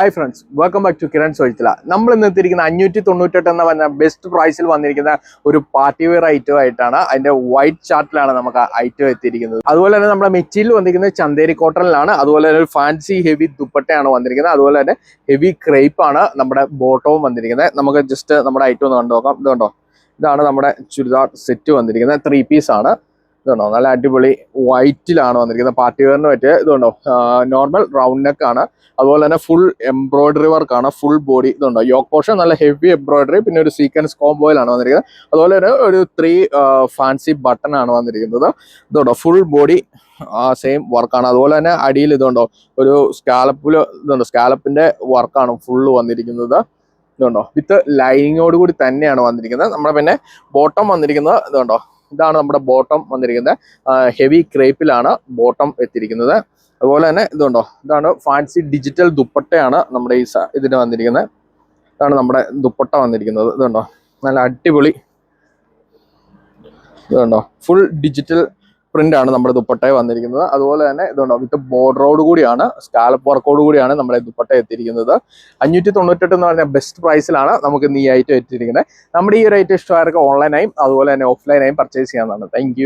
Hi friends welcome back to Kiran സോഴിത്തില നമ്മൾ ഇന്ന് എത്തിയിരിക്കുന്ന അഞ്ഞൂറ്റി തൊണ്ണൂറ്റെട്ട് എന്ന പറഞ്ഞ ബെസ്റ്റ് പ്രൈസിൽ വന്നിരിക്കുന്ന ഒരു പാർട്ടി വെയർ ഐറ്റം ആയിട്ടാണ് അതിന്റെ വൈറ്റ് ചാർട്ടിലാണ് നമുക്ക് ഐറ്റം എത്തിയിരിക്കുന്നത്. അതുപോലെ തന്നെ നമ്മുടെ മെച്ചിയിൽ വന്നിരിക്കുന്നത് ചന്തേരി കോട്ടണിലാണ് അതുപോലെ തന്നെ ഒരു ഫാൻസി ഹെവി ദുപ്പട്ടയാണ് വന്നിരിക്കുന്നത്. അതുപോലെ തന്നെ ഹെവി ക്രേപ്പ് ആണ് നമ്മുടെ ബോട്ടവും വന്നിരിക്കുന്നത്. നമുക്ക് ജസ്റ്റ് നമ്മുടെ ഐറ്റം ഒന്ന് കണ്ടു നോക്കാം. ഇത് കണ്ടോ ഇതാണ് നമ്മുടെ ചുരിദാർ സെറ്റ് വന്നിരിക്കുന്നത്. ത്രീ പീസ് ആണ്. ഇതുണ്ടോ? നല്ല അടിപൊളി വൈറ്റിലാണ് വന്നിരിക്കുന്നത് പാർട്ടി വെയറിന് പറ്റിയ ഇതുണ്ടോ? നോർമൽ റൗണ്ട് നെക്ക് ആണ്. അതുപോലെ തന്നെ ഫുൾ എംബ്രോയിഡറി വർക്ക് ആണ്. ഫുൾ ബോഡി ഇതുണ്ടോ? യോക്ക് പോർഷൻ നല്ല ഹെവി എംബ്രോയിഡറി പിന്നെ ഒരു സീക്വൻസ് കോംബോയിലാണ് വന്നിരിക്കുന്നത്. അതുപോലെ തന്നെ ഒരു ത്രീ ഫാൻസി ബട്ടൺ ആണ് വന്നിരിക്കുന്നത്. ഇതുണ്ടോ? ഫുൾ ബോഡി സെയിം വർക്കാണ് അതുപോലെ തന്നെ അടിയിൽ ഇതുണ്ടോ? ഒരു സ്കാലപ്പിൽ ഇതുണ്ടോ? സ്കാലപ്പിന്റെ വർക്കാണ് ഫുള്ള് വന്നിരിക്കുന്നത്. ഇതുണ്ടോ? വിത്ത് ലൈനിങ്ങോട് കൂടി തന്നെയാണ് വന്നിരിക്കുന്നത്. നമ്മുടെ പിന്നെ ബോട്ടം വന്നിരിക്കുന്നത് ഇതുണ്ടോ? ഇതാണ് നമ്മുടെ ബോട്ടം വന്നിരിക്കുന്നത്. ഹെവി ക്രേപ്പിലാണ് ബോട്ടം എത്തിയിരിക്കുന്നത്. അതുപോലെ തന്നെ ഇതുണ്ടോ? ഇതാണ് ഫാൻസി ഡിജിറ്റൽ ദുപ്പട്ടയാണ് നമ്മുടെ ഈ ഇതിന് വന്നിരിക്കുന്നത്. ഇതാണ് നമ്മുടെ ദുപ്പട്ട വന്നിരിക്കുന്നത്. ഇതുണ്ടോ? നല്ല അടിപൊളി. ഇതുണ്ടോ? ഫുൾ ഡിജിറ്റൽ പ്രിന്റ് ആണ് നമ്മുടെ ദുപ്പട്ടയെ വന്നിരിക്കുന്നത്. അതുപോലെ തന്നെ ഇതുണ്ടോ വിത്ത് ബോർഡറോട് കൂടിയാണ് സ്കാലപ്പ് വർക്കോട് കൂടിയാണ് നമ്മുടെ ദുപ്പട്ട എത്തിയിരിക്കുന്നത്. അഞ്ഞൂറ്റി തൊണ്ണൂറ്റെട്ട് എന്ന് പറഞ്ഞ ബെസ്റ്റ് പ്രൈസിലാണ് നമുക്ക് ഈ ഐറ്റം എത്തിയിരിക്കുന്നത്. നമ്മുടെ ഈ ഒരു ഐറ്റം ഇഷ്ടമായവർക്ക് ഓൺലൈനായും അതുപോലെ തന്നെ ഓഫ്ലൈനായും പർച്ചേസ് ചെയ്യാവുന്നതാണ്. താങ്ക്